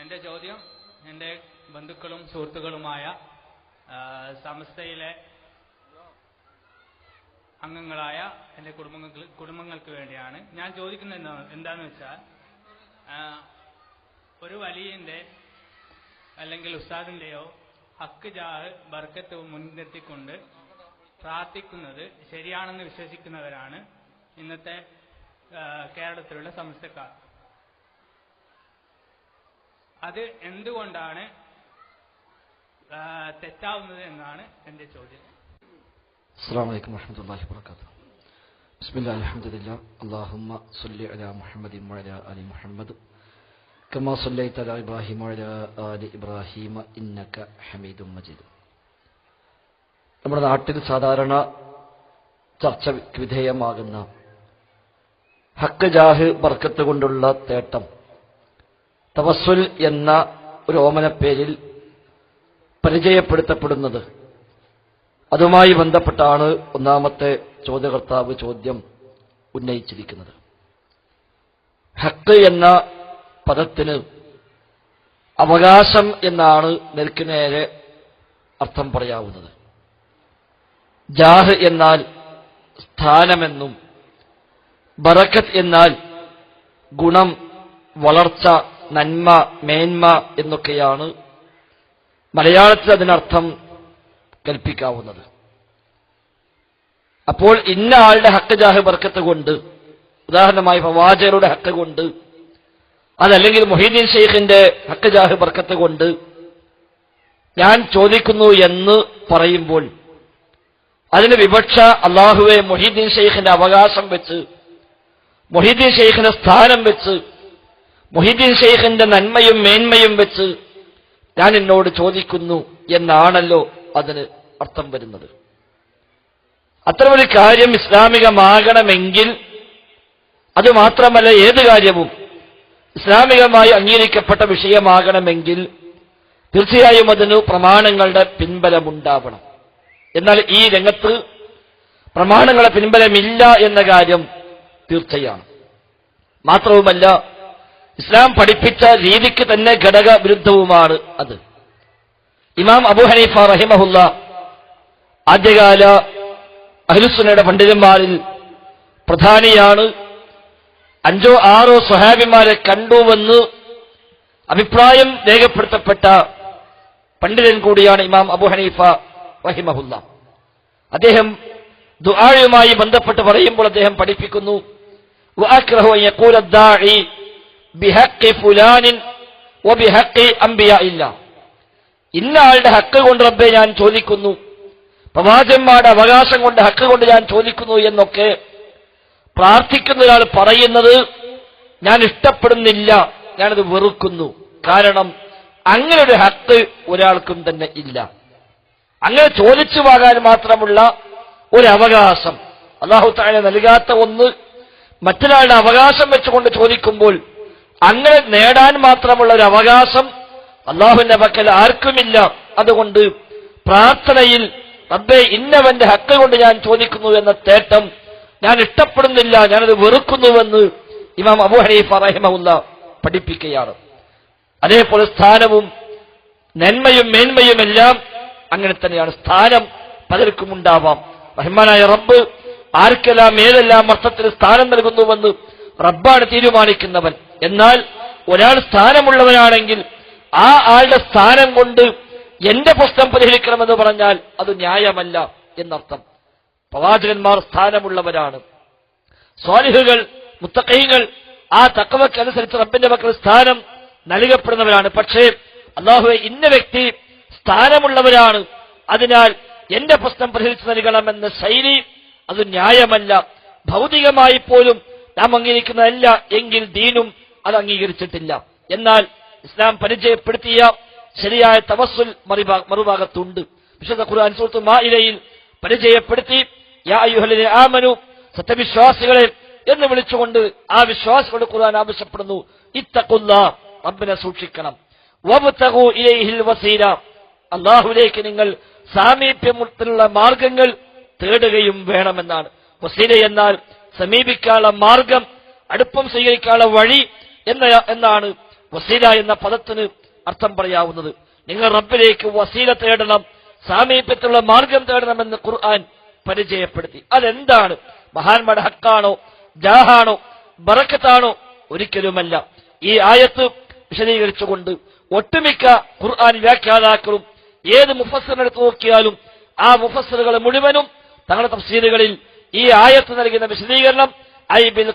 എന്റെ ചോദ്യം എന്റെ ബന്ധുക്കളും സുഹൃത്തുക്കളുമായ സംസ്ഥയിലെ അംഗങ്ങളായ എന്റെ കുടുംബങ്ങൾക്ക് കുടുംബങ്ങൾക്ക് വേണ്ടിയാണ്. ഞാൻ ചോദിക്കുന്നത് എന്താ എന്താന്ന് വെച്ചാൽ ഒരു വലിയന്റെ അല്ലെങ്കിൽ ഉസ്താദിന്റെയോ ഹക്ക് ജാഹ് ബർക്കത്ത് മുൻനിർത്തിക്കൊണ്ട് പ്രാർത്ഥിക്കുന്നത് ശരിയാണെന്ന് വിശ്വസിക്കുന്നവരാണ് ഇന്നത്തെ കേരളത്തിലുള്ള സമസ്തക്കാർ. അത് എന്തുകൊണ്ടാണ് ആ, തെറ്റാവുന്നത് എന്നാണ് എന്റെ ചോദ്യം السلام عليكم ورحمة الله وبركاته بسم الله الحمد لله اللهم صل على محمد وعلى آل محمد كما صليت على إبراهيم وعلى آل إبراهيم إنك حميد مجيد നമ്മുടെ നാട്ടിൽ സാധാരണ ചർച്ചയ്ക്ക് വിധേയമാകുന്ന ഹക്ക് ജാഹ് ബർക്കത്ത് കൊണ്ടുള്ള തേട്ടം തവസ്സുൽ എന്ന ഒരു ഓമനപ്പേരിൽ പരിചയപ്പെടുത്തപ്പെടുന്നത്. അതുമായി ബന്ധപ്പെട്ടാണ് ഒന്നാമത്തെ ചോദ്യകർത്താവ് ചോദ്യം ഉന്നയിച്ചിരിക്കുന്നത്. ഹക്ക് എന്ന പദത്തിന് അവകാശം എന്നാണ് നിൽക്കുന്നേരെ അർത്ഥം പറയാവുന്നത്. ജാഹ് എന്നാൽ സ്ഥാനമെന്നും ബറക്കത്ത് എന്നാൽ ഗുണം വളർച്ച നന്മ മേന്മ എന്നൊക്കെയാണ് മലയാളത്തിൽ അതിനർത്ഥം കൽപ്പിക്കാവുന്നത്. അപ്പോൾ ഇന്ന ആളുടെ ഹക്ക് ജാഹ് ബർക്കത്ത് കൊണ്ട് ഉദാഹരണമായി പ്രവാചകരുടെ ഹക്ക് കൊണ്ട് അതല്ലെങ്കിൽ മൊഹീദ്ദീൻ ഷെയ്ഖിന്റെ ഹക്ക് ജാഹ് ബർക്കത്ത് കൊണ്ട് ഞാൻ ചോദിക്കുന്നു എന്ന് പറയുമ്പോൾ അതിന് വിപക്ഷ അള്ളാഹുവെ മൊഹീദ്ദീൻ ഷെയ്ഖിന്റെ അവകാശം വെച്ച് മൊഹീദ്ദീൻ ഷെയ്ഖിന്റെ സ്ഥാനം വെച്ച് മൊഹീദ്ദീൻ ഷെയ്ഖിന്റെ നന്മയും മേന്മയും വെച്ച് ഞാൻ എന്നോട് ചോദിക്കുന്നു എന്നാണല്ലോ അതിന് അർത്ഥം വരുന്നത്. അത്തരമൊരു കാര്യം ഇസ്ലാമികമാകണമെങ്കിൽ അത് മാത്രമല്ല ഏത് കാര്യവും ഇസ്ലാമികമായി അംഗീകരിക്കപ്പെട്ട വിഷയമാകണമെങ്കിൽ തീർച്ചയായും അതിന് പ്രമാണങ്ങളുടെ പിൻബലമുണ്ടാവണം. എന്നാൽ ഈ രംഗത്ത് പ്രമാണങ്ങളുടെ പിൻബലമില്ല എന്ന കാര്യം തീർച്ചയാണ്. മാത്രവുമല്ല ഇസ്ലാം പഠിപ്പിച്ച രീതിക്ക് തന്നെ ഘടക വിരുദ്ധവുമാണ് അത്. ഇമാം അബു ഹനീഫ റഹിമഹുല്ല ആദ്യകാല അഹിലുസുനയുടെ പണ്ഡിതന്മാരിൽ പ്രധാനിയാണ്. അഞ്ചോ ആറോ സ്വഹാബിമാരെ കണ്ടുവെന്ന് അഭിപ്രായം രേഖപ്പെടുത്തപ്പെട്ട പണ്ഡിതൻ കൂടിയാണ് ഇമാം അബു ഹനീഫ റഹിമഹുല്ല. അദ്ദേഹം ദുആയുമായി ബന്ധപ്പെട്ട് പറയുമ്പോൾ അദ്ദേഹം പഠിപ്പിക്കുന്നു ബിഹക്കി ഫുലാനിൻ ഒ ബിഹക്കി അംബിയ ഇല്ല ഇന്ന ആളുടെ ഹക്ക് കൊണ്ട് റബ്ബെ ഞാൻ ചോദിക്കുന്നു. പ്രവാചന്മാരുടെ അവകാശം കൊണ്ട് ഹക്ക് കൊണ്ട് ഞാൻ ചോദിക്കുന്നു എന്നൊക്കെ പ്രാർത്ഥിക്കുന്ന ഒരാൾ പറയുന്നത് ഞാൻ ഇഷ്ടപ്പെടുന്നില്ല ഞാനത് വെറുക്കുന്നു. കാരണം അങ്ങനെ ഒരു ഹക്ക് ഒരാൾക്കും തന്നെ ഇല്ല. അങ്ങനെ ചോദിച്ചു വാങ്ങാൻ മാത്രമുള്ള ഒരു അവകാശം അള്ളാഹു താഴെ നൽകാത്ത ഒന്ന് മറ്റൊരാളുടെ അവകാശം വെച്ചുകൊണ്ട് ചോദിക്കുമ്പോൾ അങ്ങനെ നേടാൻ മാത്രമുള്ള ഒരു അവകാശം അള്ളാഹുവിന്റെ പക്കൽ ആർക്കുമില്ല. അതുകൊണ്ട് പ്രാർത്ഥനയിൽ റബ്ബെ ഇന്നവന്റെ ഹക്ക് കൊണ്ട് ഞാൻ ചോദിക്കുന്നു എന്ന തേട്ടം ഞാൻ ഇഷ്ടപ്പെടുന്നില്ല ഞാനത് വെറുക്കുന്നുവെന്ന് ഇമാം അബു ഹനീഫ റഹിമഹുല്ല പഠിപ്പിക്കുകയാണ്. അതേപോലെ സ്ഥാനവും നന്മയും മേന്മയും എല്ലാം അങ്ങനെ തന്നെയാണ്. സ്ഥാനം പലർക്കും ഉണ്ടാവാം. റഹ്മാനായ റബ്ബ് ആർക്കെല്ലാം ഏതെല്ലാം അർത്ഥത്തിൽ സ്ഥാനം നൽകുന്നുവെന്ന് റബ്ബാണ് തീരുമാനിക്കുന്നവൻ. എന്നാൽ ഒരാൾ സ്ഥാനമുള്ളവനാണെങ്കിൽ ആ ആളുടെ സ്ഥാനം കൊണ്ട് എന്റെ പ്രശ്നം പരിഹരിക്കണമെന്ന് പറഞ്ഞാൽ അത് ന്യായമല്ല എന്നർത്ഥം. പ്രവാചകന്മാർ സ്ഥാനമുള്ളവരാണ്. സ്വാലിഹുകൾ മുത്തക്കൈകൾ ആ തക്കവയ്ക്കനുസരിച്ച് റബ്ബിന്റെ മക്കൾ സ്ഥാനം നൽകപ്പെടുന്നവരാണ്. പക്ഷേ അള്ളാഹു ഇന്ന വ്യക്തി സ്ഥാനമുള്ളവരാണ്. അതിനാൽ എന്റെ പ്രശ്നം പരിഹരിച്ചു നൽകണമെന്ന ശൈലി അത് ന്യായമല്ല. ഭൗതികമായി പോലും നാം അംഗീകരിക്കുന്നതല്ല. എങ്കിൽ ദീനും അത് അംഗീകരിച്ചിട്ടില്ല. എന്നാൽ ഇസ്ലാം പരിചയപ്പെടുത്തിയ ശരിയായ തവസ്സുൽ മറുഭാ മറുഭാഗത്തുണ്ട്. വിശുദ്ധ ഖുർആൻ സൂറത്ത് മാഇലയിൽ പരിചയപ്പെടുത്തി യാ ആമനു സത്യവിശ്വാസികളെ എന്ന് വിളിച്ചുകൊണ്ട് ആ വിശ്വാസികളുടെ ഖുർആൻ ആവശ്യപ്പെടുന്നു ഇത്തക്കുന്ന റബ്ബിനെ സൂക്ഷിക്കണം. അള്ളാഹുലേക്ക് ഇലൈഹിൽ വസീല. അള്ളാഹുവിലേക്ക് നിങ്ങൾ സാമീപ്യമുള്ള മാർഗങ്ങൾ തേടുകയും വേണമെന്നാണ്. വസീല എന്നാൽ സമീപിക്കാനുള്ള മാർഗം അടുപ്പം സ്വീകരിക്കാനുള്ള വഴി എന്ന എന്നാണ് വസീല എന്ന പദത്തിന് അർത്ഥം പറയാവുന്നത്. നിങ്ങൾ റബ്ബിലേക്ക് വസീല തേടണം സാമീപ്യത്തിലുള്ള മാർഗം തേടണമെന്ന് ഖുർആൻ പരിചയപ്പെടുത്തി. അതെന്താണ്? മഹാന്മാരുടെ ഹക്കാണോ? ജാഹാണോ? ബറക്കത്താണോ? ഒരിക്കലുമല്ല. ഈ ആയത്ത് വിശദീകരിച്ചുകൊണ്ട് ഒട്ടുമിക്ക ഖുർആൻ വ്യാഖ്യാതാക്കളും ഏത് മുഫസറിനെടുത്ത് നോക്കിയാലും ആ മുഫസ്സിറുകൾ മുഴുവനും തങ്ങളുടെ തഫ്സീലുകളിൽ ഈ ആയത്ത് നൽകുന്ന വിശദീകരണം ഐ ബിൽ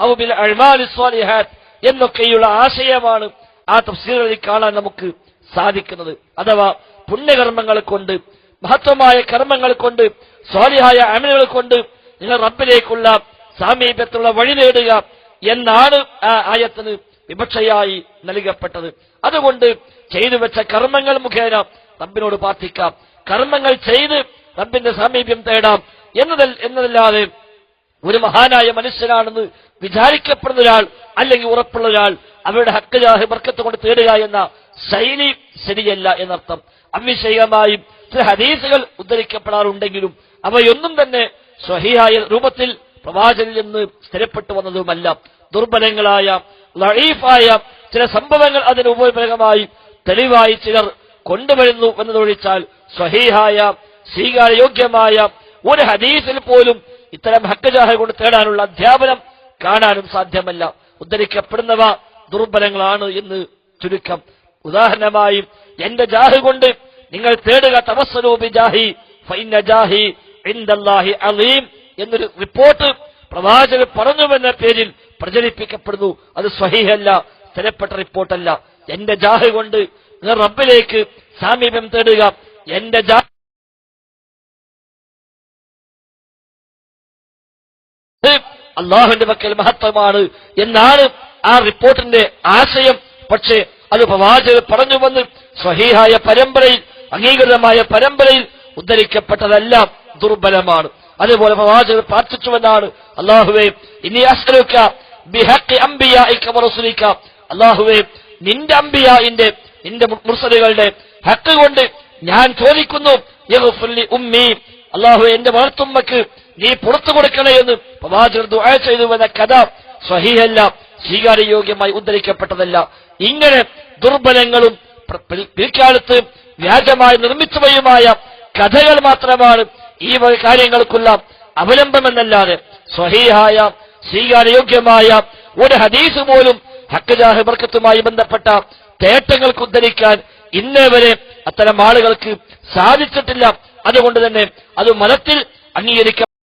ഖുർബത്തി വത്വാഅ ഔ ബിൽ അഅ്മാലി സ്വാലിഹാത്ത് എന്നൊക്കെയുള്ള ആശയമാണ് ആ തഫ്സീലുകളിൽ കാണാൻ നമുക്ക് സാധിക്കുന്നത്. അഥവാ പുണ്യകർമ്മങ്ങൾ കൊണ്ട് മഹത്വമായ കർമ്മങ്ങൾ കൊണ്ട് സ്വാലിഹായ അമലുകൾ കൊണ്ട് നിങ്ങൾ റബ്ബിലേക്കുള്ള സാമീപ്യത്തുള്ള വഴി നേടുക എന്നാണ് ആ ആയത്തിന് വിവക്ഷയായി നൽകപ്പെട്ടത്. അതുകൊണ്ട് ചെയ്തു വെച്ച കർമ്മങ്ങൾ മുഖേന റബ്ബിനോട് പ്രാർത്ഥിക്കാം. കർമ്മങ്ങൾ ചെയ്ത് റബ്ബിന്റെ സാമീപ്യം തേടാം. എന്നതൽ എന്നതല്ലാതെ ഒരു മഹാനായ മനുഷ്യനാണെന്ന് വിചാരിക്കപ്പെടുന്ന ഒരാൾ അല്ലെങ്കിൽ ഉറപ്പുള്ള ഒരാൾ അവരുടെ ഹക്കജാഹ് ബർക്കത്ത് കൊണ്ട് തേടുക എന്ന ശൈലി ശരിയല്ല എന്നർത്ഥം. അവിഷയമായും ചില ഹദീസുകൾ ഉദ്ധരിക്കപ്പെടാറുണ്ടെങ്കിലും അവയൊന്നും തന്നെ സ്വഹിയായ രൂപത്തിൽ പ്രവാചനിൽ നിന്ന് സ്ഥിരപ്പെട്ടു വന്നതുമല്ല. ദുർബലങ്ങളായ ലഴീഫായ ചില സംഭവങ്ങൾ അതിന് ഉപയോഗമായി തെളിവായി ചിലർ കൊണ്ടുവരുന്നു എന്നതൊഴിച്ചാൽ സ്വഹീഹായ സ്വീകാരയോഗ്യമായ ഒരു ഹദീസിൽ പോലും ഇത്തരം ഹക്കജാഹ കൊണ്ട് തേടാനുള്ള അധ്യാപനം കാണാനും സാധ്യമല്ല. ഉദ്ധരിക്കപ്പെടുന്നവ ദുർബലങ്ങളാണ് എന്ന് ചുരുക്കം. ഉദാഹരണമായി എന്റെ ജാഹ് കൊണ്ട് നിങ്ങൾ തേടുക തപസ്വരൂപി ജാഹി ഫൈന ജാഹി ഇൻദല്ലാഹി അലീം എന്നൊരു റിപ്പോർട്ട് പ്രവാചകൻ പറഞ്ഞുവെന്ന പേരിൽ പ്രചരിപ്പിക്കപ്പെടുന്നു. അത് സ്വഹീഹല്ല സ്ഥിരപ്പെട്ട റിപ്പോർട്ടല്ല. എന്റെ ജാഹ് കൊണ്ട് റബ്ബിലേക്ക് സാമീപ്യം തേടുക എന്റെ ജാഹ് അള്ളാഹുവിന്റെ പക്കൽ മഹത്വമാണ് എന്നാണ് ആ റിപ്പോർട്ടിന്റെ ആശയം. പക്ഷേ അത് പ്രവാചകർ പറഞ്ഞു വന്ന് സ്വഹീഹായ പരമ്പരയിൽ അംഗീകൃതമായ പരമ്പരയിൽ ഉദ്ധരിക്കപ്പെട്ടതെല്ലാം ദുർബലമാണ്. അതേപോലെ പ്രവാചകർ പ്രാർത്ഥിച്ചുവെന്നാണ് അള്ളാഹുവെ ഇനി അസ്ലുക്ക ബിഹക്കി അള്ളാഹുവെ നിന്റെ അമ്പിയായിന്റെ നിന്റെ മുർസലുകളുടെ ഹക്ക് കൊണ്ട് ഞാൻ ചോദിക്കുന്നു ഉമ്മി. അള്ളാഹു എന്റെ വളർത്തുമ്മക്ക് നീ പുറത്തു കൊടുക്കണേ എന്ന് പ്രവാചകർ ദുആ ചെയ്തുവെന്ന കഥ സ്വഹീഹല്ല സ്വീകാരയോഗ്യമായി ഉദ്ധരിക്കപ്പെട്ടതല്ല. ഇങ്ങനെ ദുർബലങ്ങളും പിൽക്കാലത്ത് വ്യാജമായി നിർമ്മിച്ചവയുമായ കഥകൾ മാത്രമാണ് ഈ കാര്യങ്ങൾക്കുള്ള അവലംബമെന്നല്ലാതെ സ്വഹീഹായ സ്വീകാരയോഗ്യമായ ഒരു ഹദീസ് പോലും ഹക്കജാഹ് ബർക്കത്തുമായി ബന്ധപ്പെട്ട തേട്ടങ്ങൾക്ക് ഉദ്ധരിക്കാൻ ഇന്നേ വരെ അത്തരം ആളുകൾക്ക് സാധിച്ചിട്ടില്ല. അതുകൊണ്ട് തന്നെ അത് മതത്തിൽ അംഗീകരിക്ക